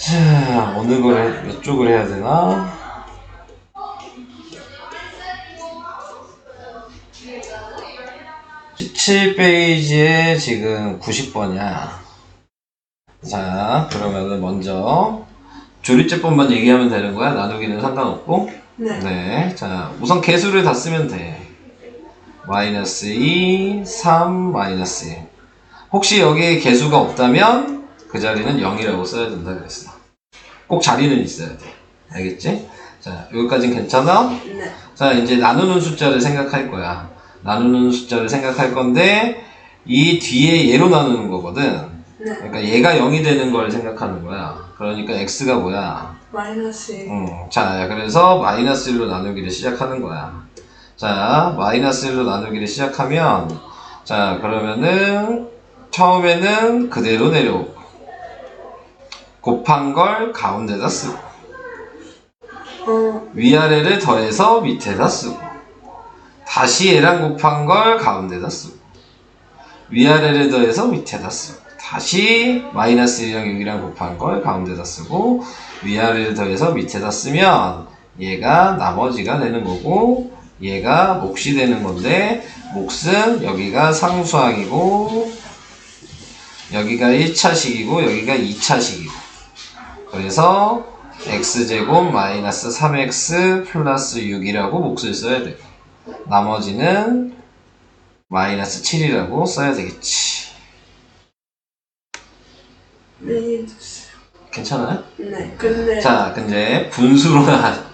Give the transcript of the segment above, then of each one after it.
자, 어느 걸, 몇 쪽을 해야 되나? (17) 페이지에 지금 (90번이야) 자 그러면은 먼저 조립제법만 얘기하면 되는 거야 나누기는 상관없고 네. 네, 자, 우선 개수를 다 쓰면 돼. 마이너스 2, 3, 마이너스 1. 혹시 여기에 개수가 없다면 그 자리는 0이라고 써야 된다 그랬어. 꼭 자리는 있어야 돼. 알겠지? 자, 여기까지는 괜찮아? 네. 자, 이제 나누는 숫자를 생각할 거야. 나누는 숫자를 생각할 건데, 이 뒤에 얘로 나누는 거거든. 네. 그러니까 얘가 0이 되는 걸 생각하는 거야. 그러니까 x가 뭐야? 마이너스 1. 음, 자, 그래서 마이너스 1로 나누기를 시작하는 거야. 자, 마이너스 1로 나누기를 시작하면, 자, 그러면은, 처음에는 그대로 내려오고, 곱한 걸 가운데다 쓰고, 어, 위아래를 더해서 밑에다 쓰고, 다시 얘랑 곱한 걸 가운데다 쓰고, 위아래를 더해서 밑에다 쓰고, 다시 마이너스 1이랑 6이랑 곱한 걸 가운데다 쓰고, 위아래를 더해서 밑에다 쓰면 얘가 나머지가 되는 거고 얘가 몫이 되는 건데 몫은 여기가 상수항이고 여기가 1차식이고 여기가 2차식이고 그래서 x제곱 마이너스 3x 플러스 6이라고 몫을 써야 돼요 나머지는 마이너스 7이라고 써야 되겠지 네. 괜찮아요? 네. 근데 자 근데 분수로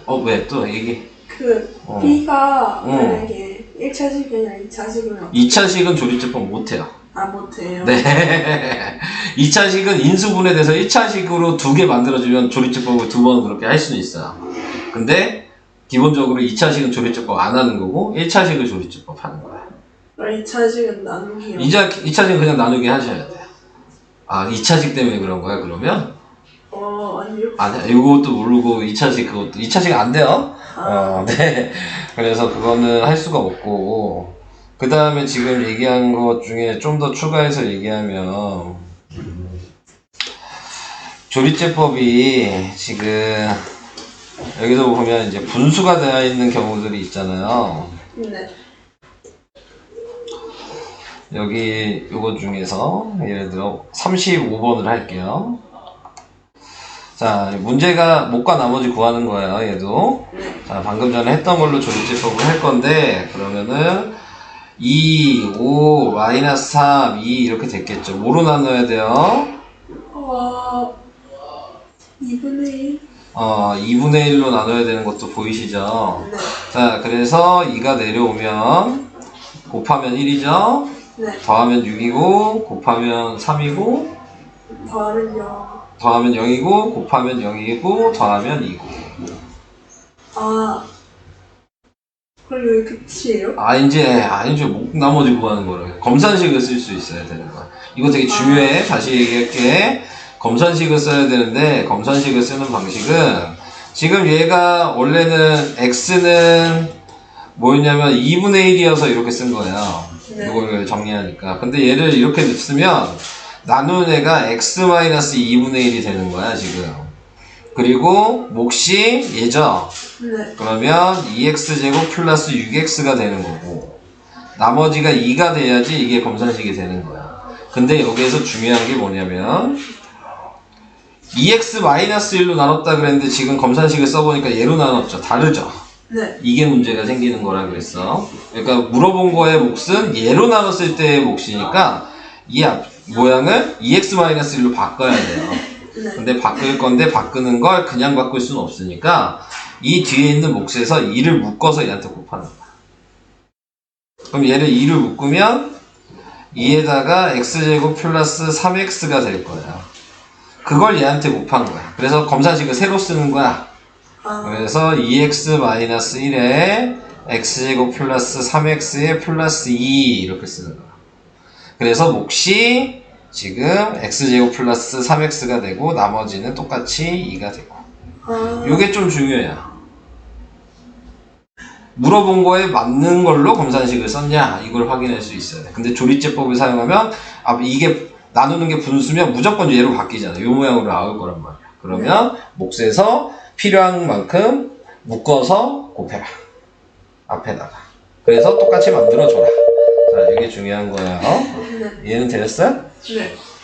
어왜 또 얘기 그 어. B가 어. 만약에 1차식이나 2차식이면 2차식은 조립제법 못해요. 아 못해요. 네. 2차식은 인수분해 돼서 1차식으로 두 개 만들어주면 조립제법을 두 번 그렇게 할 수는 있어요. 근데 기본적으로 2차식은 조립제법 안 하는 거고 1차식을 조립제법 하는 거예요. 2차식은 나누기요. 2차, 2차식은 그냥 나누게 하셔야 돼요. 아, 2차식 때문에 그런 거야, 그러면? 어 아니요. 아니야, 이것도 모르고 2차식 그것도. 2차식 안 돼요? 아, 어, 네. 그래서 그거는 할 수가 없고, 그 다음에 지금 얘기한 것 중에 좀 더 추가해서 얘기하면, 조립제법이 지금, 여기서 보면 이제 분수가 되어 있는 경우들이 있잖아요. 네. 여기 요것 중에서 예를 들어 35번을 할게요. 자, 문제가 목과 나머지 구하는 거예요, 얘도. 네. 자, 방금 전에 했던 걸로 조립제법을 할 건데, 그러면은, 2, 5, 마이너스 3, 2 이렇게 됐겠죠. 뭐로 나눠야 돼요? 어 2분의 1. 어, 2분의 1로 나눠야 되는 것도 보이시죠? 네. 자, 그래서 2가 내려오면, 곱하면 1이죠? 네. 더하면 6이고, 곱하면 3이고, 더하면 0. 더하면 0이고, 곱하면 0이고, 더하면 2고. 아 그럼 여기 끝이에요? 아, 이제, 아, 이제 목 나머지 구하는 거를. 검산식을 쓸 수 있어야 되는 거야. 이거 되게 중요해. 다시 얘기할게. 검산식을 써야 되는데, 검산식을 쓰는 방식은, 지금 얘가 원래는 x는 뭐였냐면 2분의 1이어서 이렇게 쓴 거예요. 네. 이걸 정리하니까. 근데 얘를 이렇게 쓰면, 나누는 애가 x-2분의 1이 되는 거야, 지금. 그리고 몫이 얘죠. 네. 그러면 2x제곱 플러스 6x가 되는 거고 나머지가 2가 돼야지 이게 검산식이 되는 거야 근데 여기에서 중요한 게 뭐냐면 2x 마이너스 1로 나눴다 그랬는데 지금 검산식을 써보니까 얘로 나눴죠 다르죠 네. 이게 문제가 생기는 거라 그랬어 그러니까 물어본 거의 몫은 얘로 나눴을 때의 몫이니까 이 앞- 모양을 2x 마이너스 1로 바꿔야 돼요 네. 근데 바꿀 건데 바꾸는 걸 그냥 바꿀 수는 없으니까 이 뒤에 있는 몫에서 2를 묶어서 얘한테 곱하는 거야. 그럼 얘를 2를 묶으면 2에다가 x제곱 플러스 3x가 될 거야. 그걸 얘한테 곱한 거야. 그래서 검사식을 새로 쓰는 거야. 아, 그래서 2x 마이너스 1에 x제곱 플러스 3x에 플러스 2 이렇게 쓰는 거야. 그래서 몫이 지금 x제곱 플러스 3x가 되고 나머지는 똑같이 2가 되고 아, 이게 좀 중요해요. 물어본 거에 맞는 걸로 검산식을 썼냐 이걸 확인할 수 있어야 돼. 근데 조립제법을 사용하면 아 이게 나누는 게 분수면 무조건 얘로 바뀌잖아. 요 모양으로 나올 거란 말이야. 그러면 몫에서 필요한 만큼 묶어서 곱해라. 앞에다가. 그래서 똑같이 만들어줘라. 자, 이게 중요한 거예요. 네. 이해는 되셨어요? 네.